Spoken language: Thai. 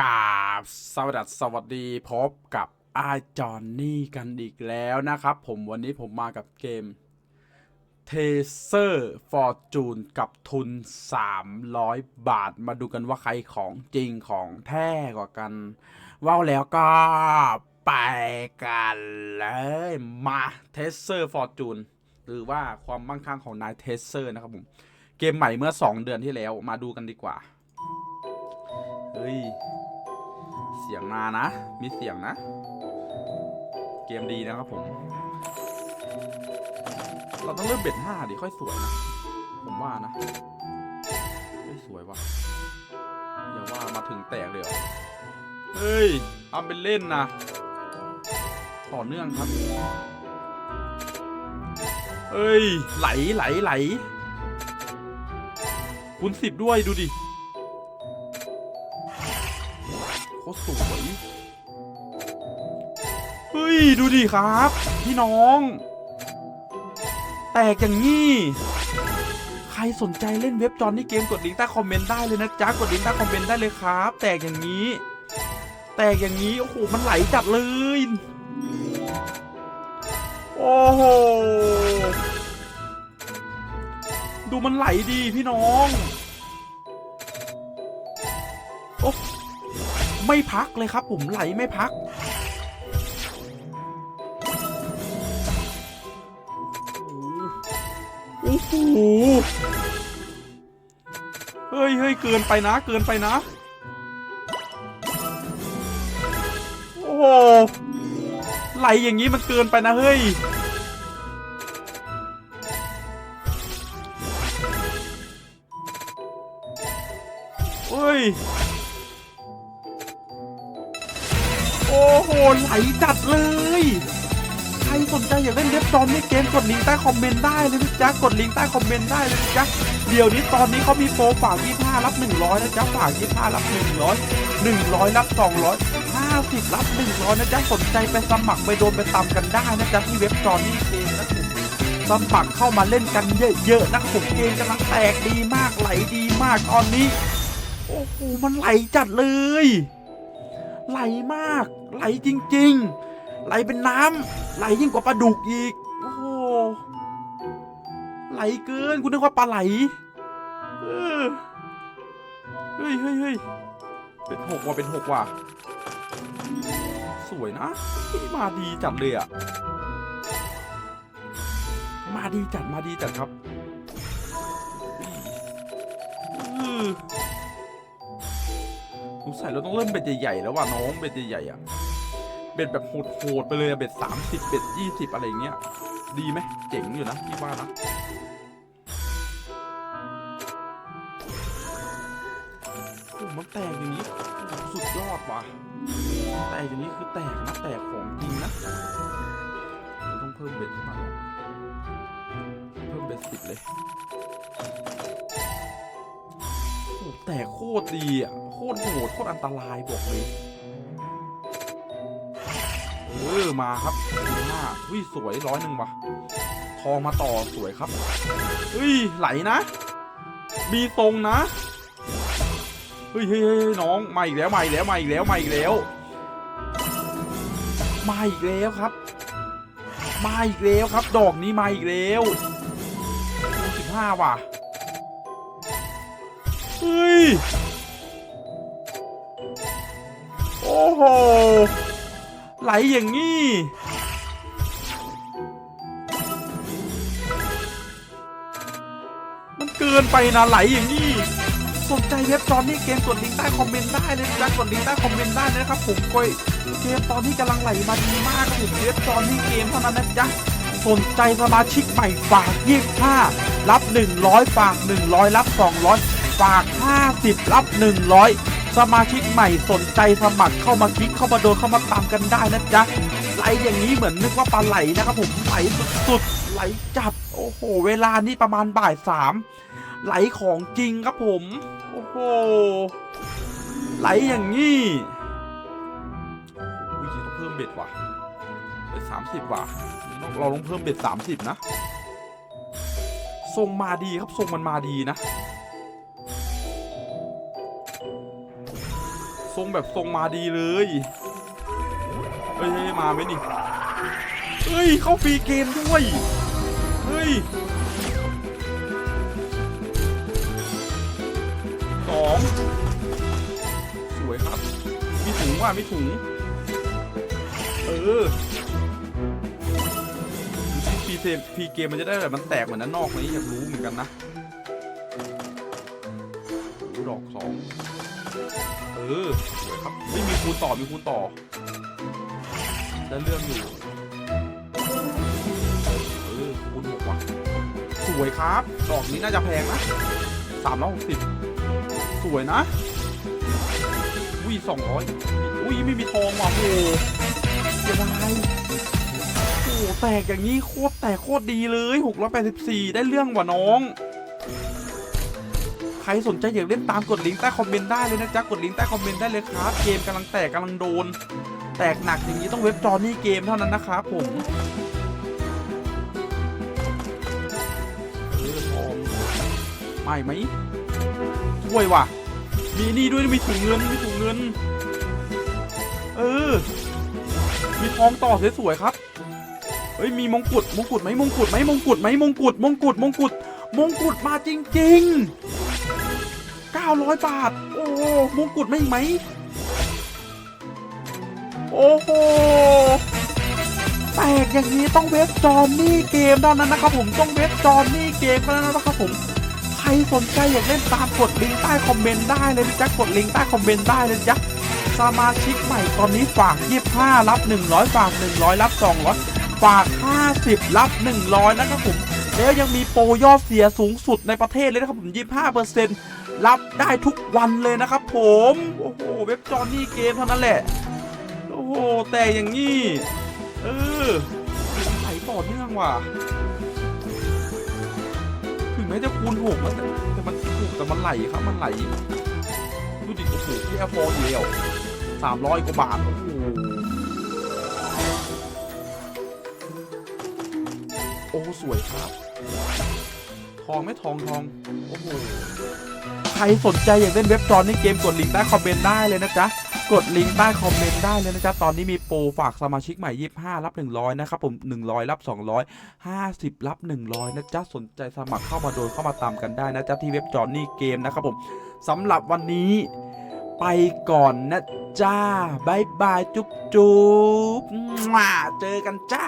กาบสวัสดีสวัสดีพบกับอาจอนนี่กันอีกแล้วนะครับ ผมวันนี้ผมมากับเกม t a s e r Fortune กับทุน 300 บาท มาดูกันว่าใครของจริงของแท้กว่ากัน ว้าวแล้วก็ไปกันเลยมา t a s e r Fortune หรือว่าความมั่งคั่งของนายเทเซอร์นะครับผม เกมใหม่เมื่อ 2 เดือนที่แล้วมาดูกันดีกว่า เฮ้ย เสียงมานะ มีเสียงนะ เกมดีนะครับผม เราต้องเริ่มเบ็ดห้าดิค่อยสวยนะ ผมว่านะเฮ้ยสวยว่ะอย่าว่ามาถึงแตกเลยเหรอเฮ้ยทำเป็นเล่นนะ ต่อเนื่องครับเอ้ย ไหลไหลไหลคูณสิบด้วยดูดิ คตรสวยเฮ้ย ดูดิครับ พี่น้อง แตกอย่างนี้ใครสนใจเล่นเว็บจอนนี่เกมกดลิงก์ใต้คอมเมนต์ได้เลยนะจ๊ะกดลิงก์ใต้คอมเมนต์ได้เลยครับ แตกอย่างนี้ แตกอย่างนี้โอ้โหมันไหลจัดเลยโอ้โหดูมันไหลดีพี่น้องโอ้ ไม่พักเลยครับผมไหลไม่พัก โอ้โหเฮ้ยเฮ้ยเกินไปนะ เกินไปนะ โอ้โหไหลอย่างนี้มันเกินไปนะเฮ้ยเฮ้ย ไหลจัดเลย ใครสนใจอยากเล่นเว็บจอมนี่เกมกดลิงก์ใต้คอมเมนต์ได้เลยนะจ๊ะกดลิงก์ใต้คอมเมนต์ได้เลยนะจ๊ะเดี๋ยวนี้ตอนนี้เขามีโปรฝาก25รับ100นะจ๊ะฝาก25รับ100 100รับ200 50รับ100นะจ๊ะสนใจไปสมัครไปโดนไปตามกันได้นะจ๊ะที่เว็บจอมนี่เกมนะผมสมัครเข้ามาเล่นกันเยอะๆนะครับผมเกมกำลังแตกดีมากไหลดีมากตอนนี้ โอ้โหมันไหลจัดเลย ไหลมาก ไหลจริง ๆ ไหลเป็นน้ำไหลยิ่งกว่าปลาดุกอีก โอ้โห ไหลเกินคุณนึกว่าปลาไหลเฮ้ยเฮ้ยเฮ้ยเป็นหกว่ะเป็นหกว่ะ สวยนะมาดีจัดเลยอะมาดีจัดมาดีจัดครับ สงสัยเราต้องเริ่มเบ็ดใหญ่ๆแล้วว่ะน้องเบ็ดใหญ่ๆอะเบ็ดแบบโหดๆไปเลยอะเบ็ดสามสิบเบ็ดยี่สิบอะไรเงี้ย ดีไหมเจ๋งอยู่นะพี่ว่านะโอ้มันแตกอย่างนี้สุดยอดว่ะแตกอย่างนี้คือแตกนะแตกของจริงนะเราต้องเพิ่มเบ็ดขึ้นมาเพิ่มเบ็ดสิบเลย แต่โคตรดีอะโคตรโหดโคตรอันตรายบอกเลยเออมาครับห้าวิสวยร้อยหนึ่งว่ะ ทองมาต่อสวยครับเฮ้ยไหลนะ มีตรงนะเฮ้ยเฮ้ยเฮ้ยน้องมาอีกแล้วมาอีกแล้วมาอีกแล้วมาอีกแล้วมาอีกแล้วครับ มาอีกแล้วครับ ดอกนี้มาอีกแล้วสิบห้าว่ะ เฮ้ย โอ้โห ไหลอย่างนี้มันเกินไปนะไหลอย่างนี้สนใจเว็บตอนนี้เกมกดลิงก์ใต้คอมเมนต์ได้เลยนะกดลิงก์ใต้คอมเมนต์ได้เลยนะครับผมก้อยเกมตอนนี้กำลังไหลมาดีมากครับผมเว็บตอนนี้เกมเท่านั้นนะจ๊ะสนใจสมาชิกใหม่ฝาก25รับ 100 ฝาก 100 รับ 200 ฝาก 50 รับ 100 สมาชิกใหม่สนใจสมัครเข้ามาคลิกเข้ามาโดนเข้ามาตามกันได้นะจ๊ะไหลอย่างนี้เหมือนนึกว่าปลาไหลนะครับผมไหลสุดๆไหลจัดโอ้โห เวลานี่ประมาณบ่ายสามไหลของจริงครับผม โอ้โห ไหลอย่างนี้อุ้ยต้องเพิ่มเบ็ดว่ะเป็นสามสิบว่ะเราต้องเพิ่มเบ็ดสามสิบนะทรงมาดีครับทรงมันมาดีนะ ทรงแบบทรงมาดีเลยเฮ้ยมาไหมนี่เฮ้ยเข้าฟรีเกมด้วยเฮ้ยสองสวยครับ มีถุงว่ะมีถุง เออพีเซพีเกมมันจะได้แบบมันแตกเหมือนด้นนอกไหมอยากรู้เหมือนกันนะโอ้ดอกสอง เออสวยครับไม่มีคูณต่อมีคูณต่อได้เรื่องอยู่เออคูณหกว่ะสวยครับ ดอกนี้น่าจะแพงนะสามร้อยหกสิบสวยนะอุ้ยสองร้อยอุ้ยไม่มีทองว่ะโอ้โหเสียดายโอ้แตกอย่างนี้โคตรแตกโคตรดีเลย684ได้เรื่องว่ะน้อง ครสนใจอยากเล่นตามกดลิงก์ใต้คอมเมนต์ได้เลยนะจ๊ะกดลิงก์ใต้คอมเมนต์ได้เลยครับ เกมกำลังแตกกำลังโดน แตกหนักอย่างนี้ต้องเว็บจอนี่เกมเท่านั้นนะครับผมไม่ไหมช่วยว่ะ มีนี่ด้วยมีถุงเงินมีถุงเงิน เออ มีทองต่อสวยๆครับ เฮ้ยมีมงกุฎมงกุฎไหมมงกุฎไหมมงกุฎไหมมงกุฎมงกุฎมงกุฎมงกุฎมาจริง ๆ 900 บาท โอ้มงกุฎไม่ไหม โอ้โหแตกอย่างนี้ต้องเว็บจอนี่เกมเท่านั้นนะครับผมต้องเว็บจอนี่เกมเท่านั้นนะครับผมใครสนใจอยากเล่นตามกดลิงก์ใต้คอมเมนต์ได้เลยนะจ๊ะกดลิงก์ใต้คอมเมนต์ได้เลยจ๊ะสมาชิกใหม่ตอนนี้ฝาก 25 รับ 100 ฝาก 100 รับ 200 ฝาก 50 รับ 100 นะครับผม แล้วยังมีโปรยอดเสียสูงสุดในประเทศเลยนะครับผม 25%รับได้ทุกวันเลยนะครับผม โอ้โห เว็บจอนี่เกมเท่านั้นแหละ โอ้โห แต่อย่างนี้ เออไหลต่อเนื่องว่ะ ถึงแม้จะคูณหกแล้วแต่มันถูกแต่มันไหลครับ มันไหล ดูดิโอ้โหแค่พอเดียวสามร้อยกว่าบาท โอ้โหโอ้ สวยครับ ทองไม่ทองทองโอ้โหใครสนใจอยากเล่นเว็บจอนนี่เกมกดลิงก์ใต้คอมเมนต์ได้เลยนะจ๊ะกดลิงก์ใต้คอมเมนต์ได้เลยนะจ๊ะตอนนี้มีโปรฝากสมาชิกใหม่ 25 รับ 100 นะครับผม 100 รับ 200 50 รับ 100 นะจ๊ะสนใจสมัครเข้ามาโดนเข้ามาตามกันได้นะจ๊ะที่เว็บจอนนี่เกมนะครับผมสำหรับวันนี้ไปก่อนนะจ้าบายบาย จุ๊บจุ๊บมาเจอกันจ้า